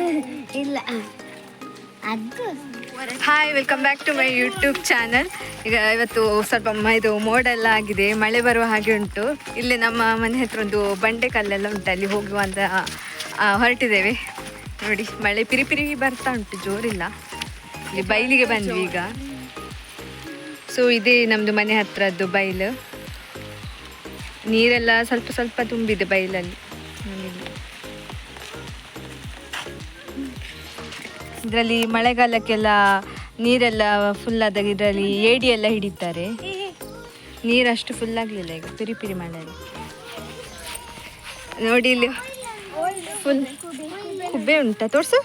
ಇಲ್ಲ. ಅದು. Hi welcome back to my YouTube channel ಈಗ ಇವತ್ತು ಸ್ವಲ್ಪ ಇದು ಮೋಡ ಎಲ್ಲ ಆಗಿದೆ, ಮಳೆ ಬರುವ ಹಾಗೆ ಉಂಟು. ಇಲ್ಲಿ ನಮ್ಮ ಮನೆ ಹತ್ರ ಒಂದು ಬಂಡೆ ಕಲ್ಲೆಲ್ಲ ಉಂಟು, ಅಲ್ಲಿ ಹೋಗುವ ಅಂತ ಹೊರಟಿದ್ದೇವೆ. ನೋಡಿ, ಮಳೆ ಪಿರಿ ಪಿರಿ ಬರ್ತಾ ಉಂಟು, ಜೋರಿಲ್ಲ. ಇಲ್ಲಿ ಬೈಲಿಗೆ ಬಂದ್ವಿ ಈಗ. ಸೊ ಇದೇ ನಮ್ಮದು ಮನೆ ಹತ್ರದ್ದು ಬೈಲು ನೀರೆಲ್ಲ ಸ್ವಲ್ಪ ಸ್ವಲ್ಪ ತುಂಬಿದೆ ಬೈಲಲ್ಲಿ ಇದರಲ್ಲಿ ಮಳೆಗಾಲಕ್ಕೆಲ್ಲ ನೀರೆಲ್ಲ ಫುಲ್ ಆದಾಗ ಇದರಲ್ಲಿ ಏಡಿ ಎಲ್ಲ ಹಿಡಿತಾರೆ. ನೀರಷ್ಟು ಫುಲ್ ಆಗಲಿಲ್ಲ ಈಗ ಪಿರಿ ಪಿರಿ ಮಳೆಯಲ್ಲಿ. ನೋಡಿ ಇಲ್ಲಿ ಫುಲ್ ಕುಬ್ಬೆ ಉಂಟಾ ತೋರ್ಸು?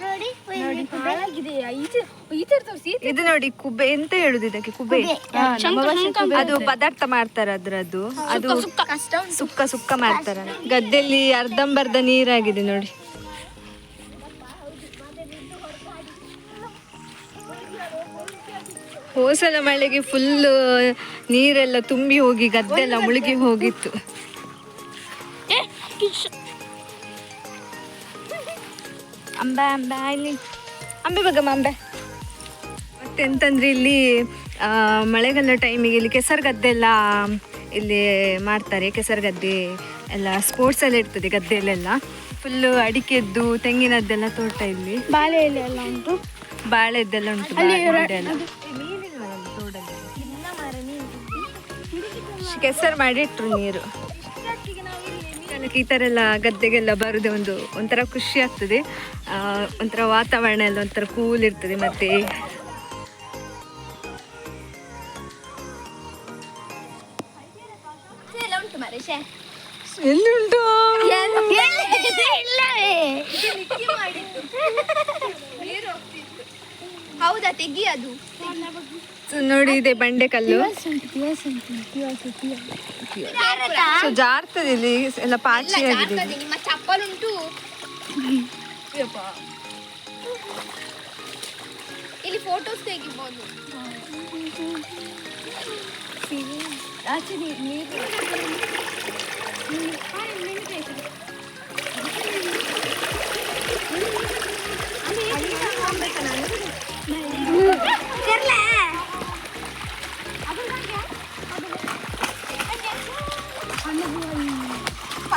ಇದು ನೋಡಿ ಕುಬ್ಬೆ ಎಂತ ಹೇಳುದು ಇದಕ್ಕೆ ಕುಬ್ಬೆ ಅದು ಪದಾರ್ಥ ಮಾಡ್ತಾರೆ ಅದ್ರದ್ದು. ಅದು ಸುಕ್ಕ ಸುಕ್ಕ ಮಾಡ್ತಾರ. ಗದ್ದೆಯಲ್ಲಿ ಅರ್ಧಂಬರ್ಧ ನೀರಾಗಿದೆ ನೋಡಿ. ಹೋಸಲ ಮಳೆಗೆ ಫುಲ್ ನೀರೆಲ್ಲ ತುಂಬಿ ಹೋಗಿ ಗದ್ದೆಲ್ಲ ಮುಳುಗಿ ಹೋಗಿತ್ತು. ಅಂಬೆ ಅಂಬೆ ಇಲ್ಲಿ. ಅಂಬೆ ಬಗಮ್ಮ ಅಂಬೆ. ಮತ್ತೆಂತಂದ್ರೆ ಇಲ್ಲಿ ಮಳೆಗಾಲ ಟೈಮಿಗೆ ಇಲ್ಲಿ ಕೆಸರು ಗದ್ದೆ ಎಲ್ಲ ಇಲ್ಲಿ ಮಾಡ್ತಾರೆ. ಕೆಸರು ಗದ್ದೆ ಎಲ್ಲ ಸ್ಪೋರ್ಟ್ಸ್ ಎಲ್ಲ ಇರ್ತದೆ ಗದ್ದೆಯಲ್ಲೆಲ್ಲ ಫುಲ್ಲು ಅಡಿಕೆದ್ದು ತೆಂಗಿನದ್ದೆಲ್ಲ ತೋಟ ಇಲ್ಲಿ. ಬಾಳೆ ಎಲೆ ಎಲ್ಲ ಉಂಟು? ಬಾಳೆದ್ದೆಲ್ಲ ಉಂಟು ಗಿಡ ಕೆಸರು ಮಾಡಿಟ್ರು ನೀರು. ನನಗೆ ಈ ಥರ ಎಲ್ಲ ಗದ್ದೆಗೆಲ್ಲ ಬರೋದೇ ಒಂದು ಒಂಥರ ಖುಷಿ ಆಗ್ತದೆ. ಆ, ಒಂಥರ ವಾತಾವರಣ ಎಲ್ಲ ಒಂಥರ ಕೂಲ್ ಇರ್ತದೆ ಮತ್ತೆ. ಎಲ್ಲಿ ಉಂಟು ಹೌದಾ ತೆಗಿ ಅದು ಸೊ ನೋಡಿ ಇದೆ ಬಂಡೆ ಕಲ್ಲು ಸೊ ಜಾರ್ತದೆ ಇಲ್ಲಿ ಎಲ್ಲ ಪಾಚಿ ಆಗಿದೆ ಇಲ್ಲಿ. ನಿಮ್ಮ ಚಪ್ಪಲ್ ಉಂಟು ಇಲ್ಲಿ ಫೋಟೋಸ್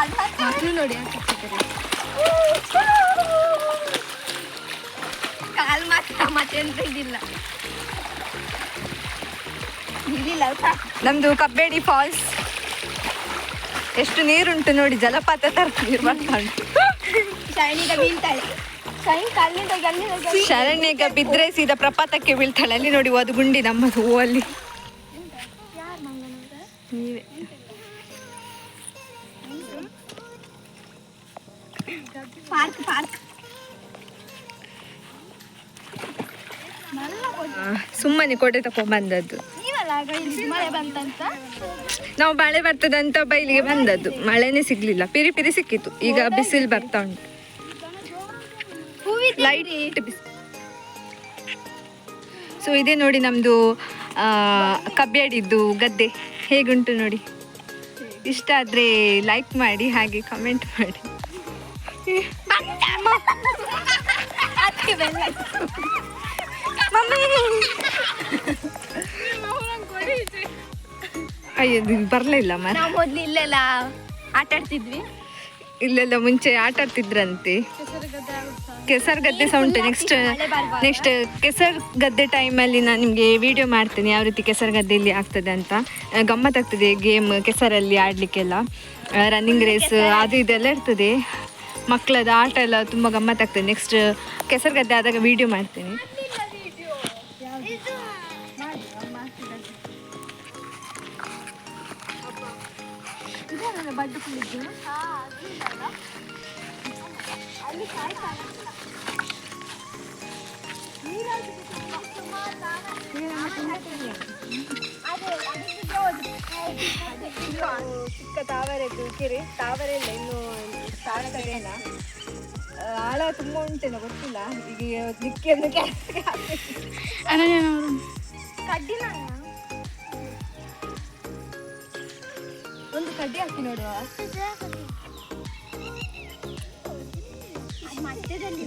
ತೆಗಿಬಹುದು ನೋಡಿ ಕಾಲ್ ಮಾತ್ರ ಮತ್ತೆಂತ ಇದಿಲ್ಲ. ಇಲ್ಲಿಲ್ಲ ನಮ್ದು ಕಬ್ಬೇಡಿ ಫಾಲ್ಸ್. ಎಷ್ಟು ನೀರುಂಟು ನೋಡಿ ಜಲಪಾತ ತರ ನೀರು ಬರ್ತಾ ಉಂಟು ಶೈನಿಗ ಬೀಳ್ತಾಳೆ ಶರಣ್ಯಗ ಬಿದ್ರೆ ಸೀದಾ ಪ್ರಪಾತಕ್ಕೆ ಬೀಳ್ತಾಳೆ. ಅಲ್ಲಿ ನೋಡಿ ಅದು ಗುಂಡಿ ನಮ್ಮದು ಹೂವಲ್ಲಿ. ನೀವೇ. Park park. ಸುಮ್ಮನೆ ಕೊಡೆ ತಕೊಂಡ್ ಬಂದದ್ದು ನೀವಲ್ಲ ಇಲ್ಲಿ ಮಳೆ ಬಂತಂತ? ನಾವು ಮಳೆ ಬರ್ತದಂತ ಬೈಲಿಗೆ ಬಂದದ್ದು. ಮಳೆನೇ ಸಿಗ್ಲಿಲ್ಲ. ಪಿರಿ ಪಿರಿ ಸಿಕ್ಕಿತ್ತು ಈಗ ಬಿಸಿಲು ಬರ್ತಾ ಉಂಟು. ಲೈಟ್ ಸೊ ಇದೇ ನೋಡಿ ನಮ್ಮದು ಕಬ್ಬೆಡಿದ್ದು ಗದ್ದೆ. ಹೇಗುಂಟು ನೋಡಿ? ಇಷ್ಟ ಆದರೆ ಲೈಕ್ ಮಾಡಿ ಹಾಗೆ ಕಮೆಂಟ್ ಮಾಡಿ. ಅಯ್ಯೋ ಬರಲಿಲ್ಲ ಮರ ನಾವು ಮೊದ್ಲು ಇಲ್ಲೆಲ್ಲ ಆಟ ಆಡ್ತಿದ್ವಿ. ಇಲ್ಲೆಲ್ಲ ಮುಂಚೆ ಆಟ ಆಡ್ತಿದ್ರಂತೆ. ಕೆಸರು ಗದ್ದೆ ಸಹ ಉಂಟು ನೆಕ್ಸ್ಟ್ ನೆಕ್ಸ್ಟ್ ಕೆಸರು ಗದ್ದೆ ಟೈಮಲ್ಲಿ ನಾನು ನಿಮಗೆ ವಿಡಿಯೋ ಮಾಡ್ತೀನಿ ಯಾವ ರೀತಿ ಕೆಸರು ಗದ್ದೆಯಲ್ಲಿ ಆಗ್ತದೆ ಅಂತ. ಗಮ್ಮತ್ ಗಮ್ಮತ್ತಾಗ್ತದೆ ಗೇಮ್ ಕೆಸರಲ್ಲಿ ಆಡಲಿಕ್ಕೆಲ್ಲ. ರನ್ನಿಂಗ್ ರೇಸ್ ಅದು ಇದೆಲ್ಲ ಇರ್ತದೆ. ಮಕ್ಕಳದ ಆಟ ಎಲ್ಲ ತುಂಬ ಗಮ್ಮತ್ತಾಗ್ತದೆ. ನೆಕ್ಸ್ಟ್ ಕೆಸರು ಗದ್ದೆ ಆದಾಗ ವಿಡಿಯೋ ಮಾಡ್ತೀನಿ. ಚಿಕ್ಕ ತಾವರೆ ಕೆರೆ ತಾವರೆ ಇಲ್ಲ, ಇನ್ನು ಸ್ಟಾರ್ಟ್ ಆಳ ತುಂಬ ಉಂಟೇನೋ ಗೊತ್ತಿಲ್ಲ. ಈಗ ನಿಕ್ಕಿಯನ್ನು ಕ್ಯಾನ್ಸಲ್ ಕಡ್ಡಿನ ಒಂದು ಕಡ್ಡಿ ಹಾಕಿ ನೋಡುವ.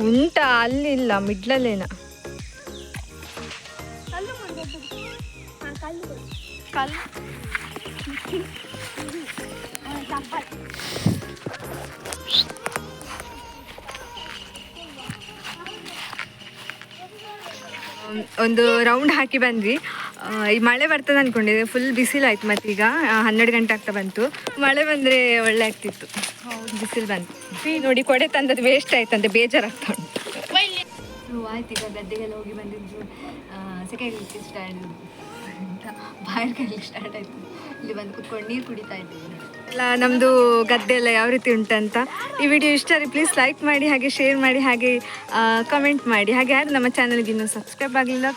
ಉಂಟಾ ಅಲ್ಲಿ ಇಲ್ಲ ಮಿಡ್ಲಲ್ಲೇನ ಕಲ್ಲು. ಒಂದು ರೌಂಡ್ ಹಾಕಿ ಬಂದ್ವಿ. ಈ ಮಳೆ ಬರ್ತದೆ ಅನ್ಕೊಂಡಿದ್ದೆ. ಫುಲ್ ಬಿಸಿಲಾಯ್ತು ಮತ್ತೀಗ. ಹನ್ನೆರಡು ಗಂಟೆ ಆಗ್ತಾ ಬಂತು. ಮಳೆ ಬಂದರೆ ಒಳ್ಳೆ ಆಗ್ತಿತ್ತು. ಬಿಸಿಲು ಬಂತು. ನೋಡಿ ಕೊಡೆ ತಂದದ್ದು ವೇಸ್ಟ್ ಆಯ್ತಂತೆ ಬೇಜಾರಾಗ್ತಾ ಉಂಟು. ಆಯ್ತು ಈಗ ಗದ್ದೆಗೆಲ್ಲ ಹೋಗಿ ಬಂದಿದ್ದು ಸೆಕೆ ಸ್ಟಾರ್ಟ್ ಬಾಯರ್ ಕೈಲಿ ಸ್ಟಾರ್ಟ್ ಆಯ್ತು. ಇಲ್ಲಿ ಬಂದು ಕುತ್ಕೊಂಡು ನೀರು ಕುಡಿತಾ ಇದ್ದೀವಿ. ಎಲ್ಲ ನಮ್ಮದು ಗದ್ದೆ ಎಲ್ಲ ಯಾವ ರೀತಿ ಉಂಟಂತ. ಈ ವಿಡಿಯೋ ಇಷ್ಟ ರೀ ಪ್ಲೀಸ್ ಲೈಕ್ ಮಾಡಿ ಹಾಗೆ ಶೇರ್ ಮಾಡಿ ಹಾಗೆ ಕಮೆಂಟ್ ಮಾಡಿ. ಹಾಗೆ ಯಾರು ನಮ್ಮ ಚಾನಲ್ಗೆ ಇನ್ನೂ ಸಬ್ಸ್ಕ್ರೈಬ್ ಆಗಲಿಲ್ಲ?